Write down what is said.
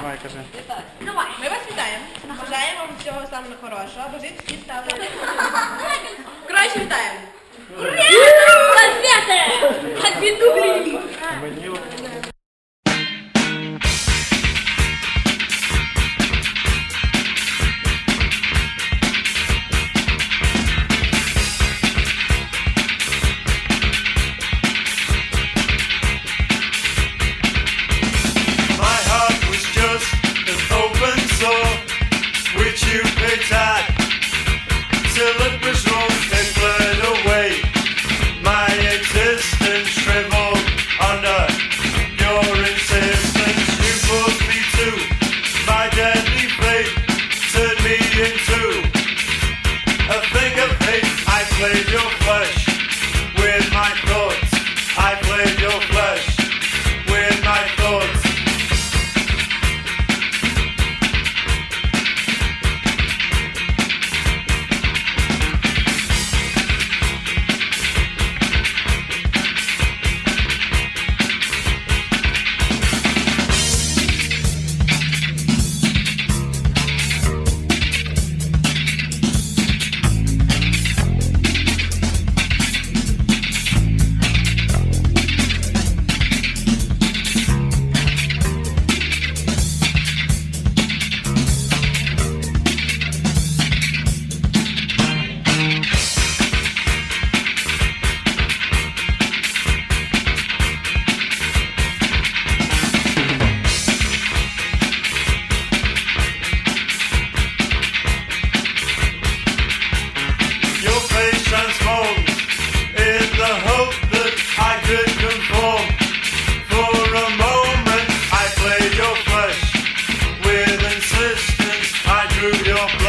Давай, кажи. Давай. Ми вас вітаємо. Бажаємо вам всього самого хорошого. Бажіть всі ставити. Коротше, вітаємо. Конфеты! transformed in the hope that I could conform. For a moment I played your flesh with insistence. I drew your blood.